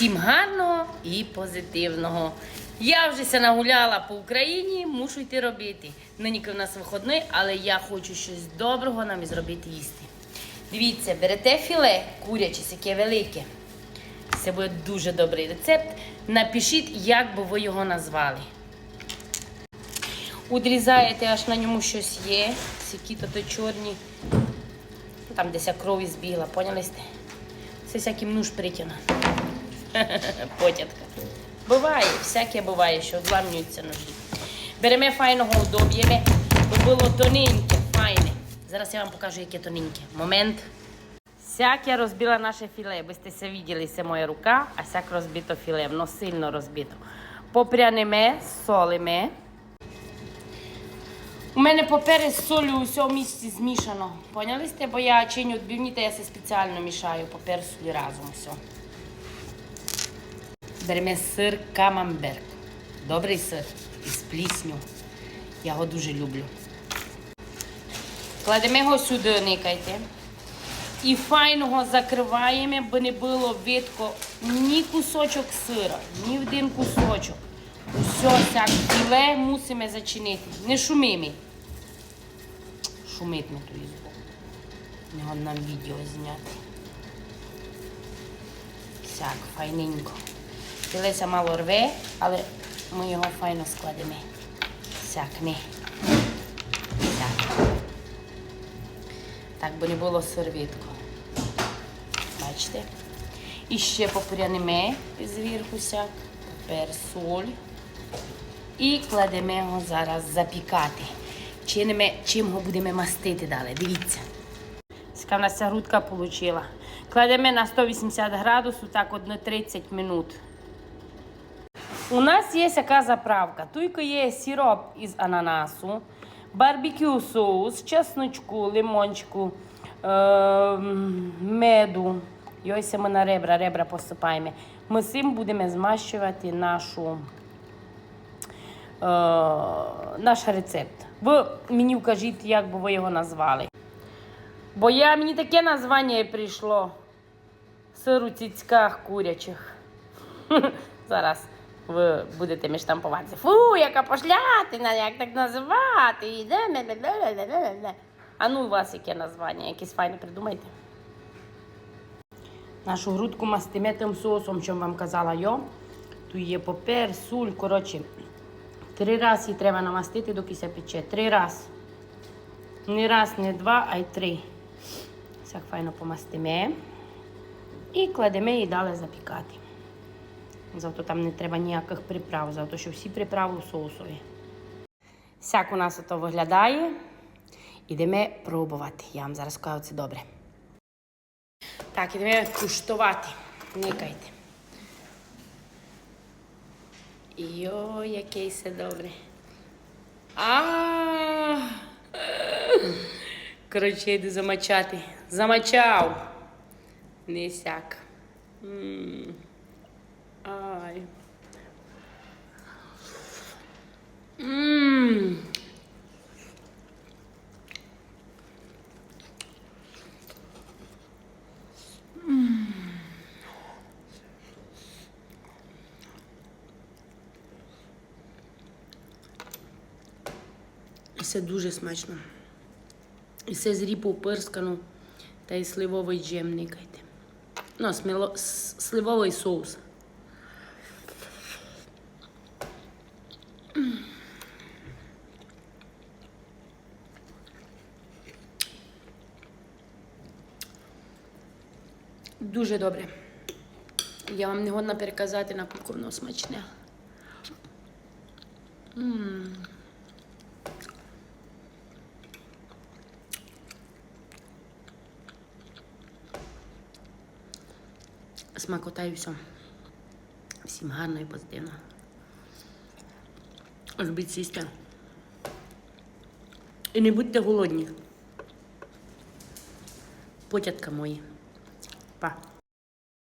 Всім гарного і позитивного. Я вже нагуляла по Україні, мушу йти робити. Нині в нас виходний, але я хочу щось доброго нам і зробити їсти. Дивіться, берете філе куряче, яке велике. Це буде дуже добрий рецепт. Напишіть, як би ви його назвали. Удрізаєте, аж на ньому щось є. Сякі то чорні. Там десь крові збігла, поняли? Це всяким нуж притягне. Потятка. Буває, всяке буває, що odламнюються ножі. Беремо файного удоб'ємо, бо було тоненьке, файне. Зараз я вам покажу, яке тоненьке. Момент. Сяк я розбила наше філе. Ви сте се виділи, це моя рука, а сяк розбито філе, воно сильно розбито. Попрянемо, солимо. У мене папери з солью в місці змішано. Поняли сте? Бо я чиню відбивні, та я це спеціально мішаю папер солі разом все. Беремо сир камамберг. Добрий сир із плісню. Я його дуже люблю. Кладемо його сюди, никайте. І файного закриваємо, бо не було видко ні кусочок сира, ні один кусочок. Усе так філе мусимо зачинити. Не шумимо. Шумить ми ту ізбу. Його нам відео зняти. Так, файненько. Філеся мало рве, але ми його файно складемо. Так, не. Так. Бо не було сервітку. Бачите? І ще попрянемо зверху сяк. Тепер соль. І кладемо його зараз запікати. Чинимо, чим його будемо мастити далі. Дивіться. Така в нас ця грудка вийшла. Кладемо на 180 градусів, так на 30 минут. У нас є така заправка. Туйко є сироп із ананасу, барбекю соус, чесночку, лимончику, е, меду. І ми на ребра, ребра посипаємо. Ми цим будемо змащувати нашу, е, наш рецепт. Ви мені вкажіть, як би ви його назвали. Бо я, мені таке названня прийшло. Сир у цицьках курячих. Зараз ви будете між штампувати. Фу, яка пошлятина, як так називати? І. А ну у вас яке названня, якесь файне придумайте. Нашу грудку мастиме тим соусом, що вам казала я. Тут є попер, суль, коротше. Три рази її треба намастити, доки ся пече. Три рази. Не раз, не два, а й три. Так файно помастиме. І кладемо її далі запікати. Завто там не треба ніяких приправ, завто що всі приправи в соусові. Сяк у нас ото виглядає. Ідемо пробувати. Я вам зараз скажу, це добре. Так, ідемо куштувати. Никайте. Йо, який все добре. Коротше, йду замочати. Замочав. Не сяк. Мм. І Це дуже смачно. І це з ріпу пирскану та й сливовий джем никайте. Ну, сміло, сливовий соус. Дуже добре. Я вам не годна переказати, наскільки воно смачне. М. Смакота і все. Всім гарно і позитивно. Любіть сісти. І не будьте голодні. Потятка мої. Pá.